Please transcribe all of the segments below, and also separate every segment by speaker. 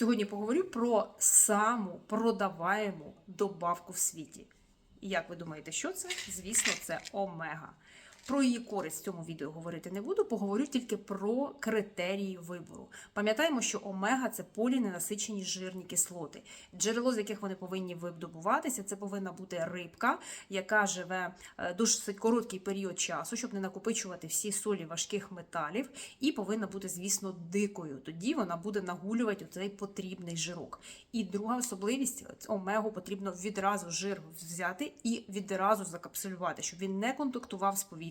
Speaker 1: Сьогодні поговорю про саму продаваємо добавку в світі. І як ви думаєте, що це? Звісно, це омега. Про її користь в цьому відео говорити не буду, поговорю тільки про критерії вибору. Пам'ятаємо, що омега це поліненасичені жирні кислоти. Джерело, з яких вони повинні видобуватися, це повинна бути рибка, яка живе е, досить короткий період часу, щоб не накопичувати всі солі важких металів, і повинна бути, звісно, дикою. Тоді вона буде нагулювати цей потрібний жирок. І друга особливість омегу потрібно відразу жир взяти і відразу закапсулювати, щоб він не контактував з повітрям,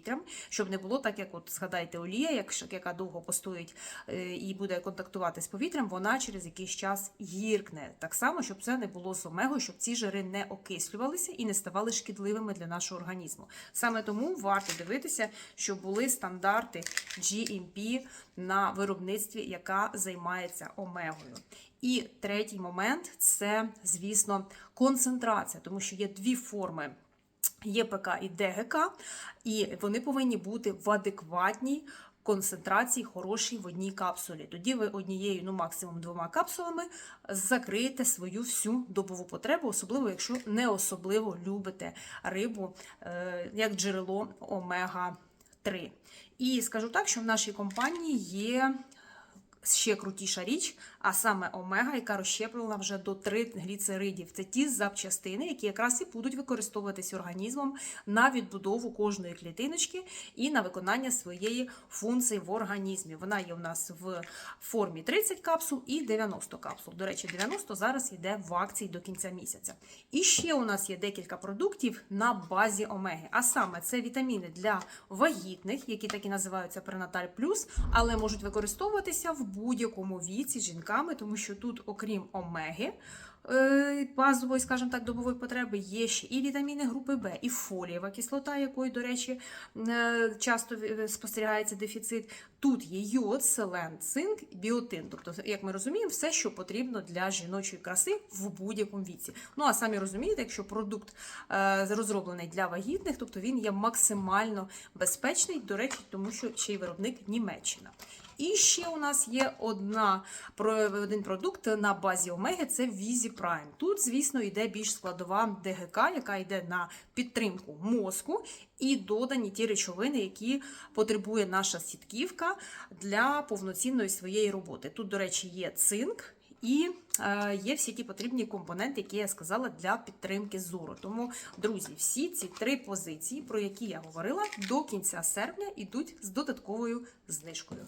Speaker 1: щоб не було так, як от згадайте олія, якщо- яка довго постоїть е, і буде контактувати з повітрям, вона через якийсь час гіркне. Так само, щоб це не було з омегою, щоб ці жири не окислювалися і не ставали шкідливими для нашого організму. Саме тому варто дивитися, щоб були стандарти GMP на виробництві, яка займається омегою. І третій момент це, звісно, концентрація, тому що є дві форми. ЄПК і ДГК, і вони повинні бути в адекватній концентрації хорошій в одній капсулі. Тоді ви однією, ну максимум двома капсулами закриєте свою всю добову потребу, особливо якщо не особливо любите рибу е, як джерело омега 3. І скажу так, що в нашій компанії є ще крутіша річ, а саме омега, яка розщеплена вже до тригліцеридів. Це ті запчастини, які якраз і будуть використовуватись організмом на відбудову кожної клітиночки і на виконання своєї функції в організмі. Вона є у нас в формі 30 капсул і 90 капсул. До речі, 90 зараз йде в акції до кінця місяця. І ще у нас є декілька продуктів на базі омеги. А саме це вітаміни для вагітних, які так і називаються Пренаталь Плюс, але можуть використовуватися в будь-якому віці жінками, тому що тут, окрім омеги, базової, скажімо так, добової потреби, є ще і вітаміни групи Б, і фолієва кислота, якої, до речі, е, часто е, спостерігається дефіцит. Тут є йод, селен, цинк, біотин. Тобто, як ми розуміємо, все, що потрібно для жіночої краси в будь-якому віці. Ну а самі розумієте, якщо продукт е, розроблений для вагітних, тобто він є максимально безпечний, до речі, тому що ще й виробник Німеччина. І ще у нас є одна один продукт на базі омеги це Візі Prime. Тут, звісно, йде більш складова ДГК, яка йде на підтримку мозку, і додані ті речовини, які потребує наша сітківка для повноцінної своєї роботи. Тут, до речі, є цинк. І е, є всі ті потрібні компоненти, які я сказала для підтримки зору. Тому, друзі, всі ці три позиції, про які я говорила, до кінця серпня йдуть з додатковою знижкою.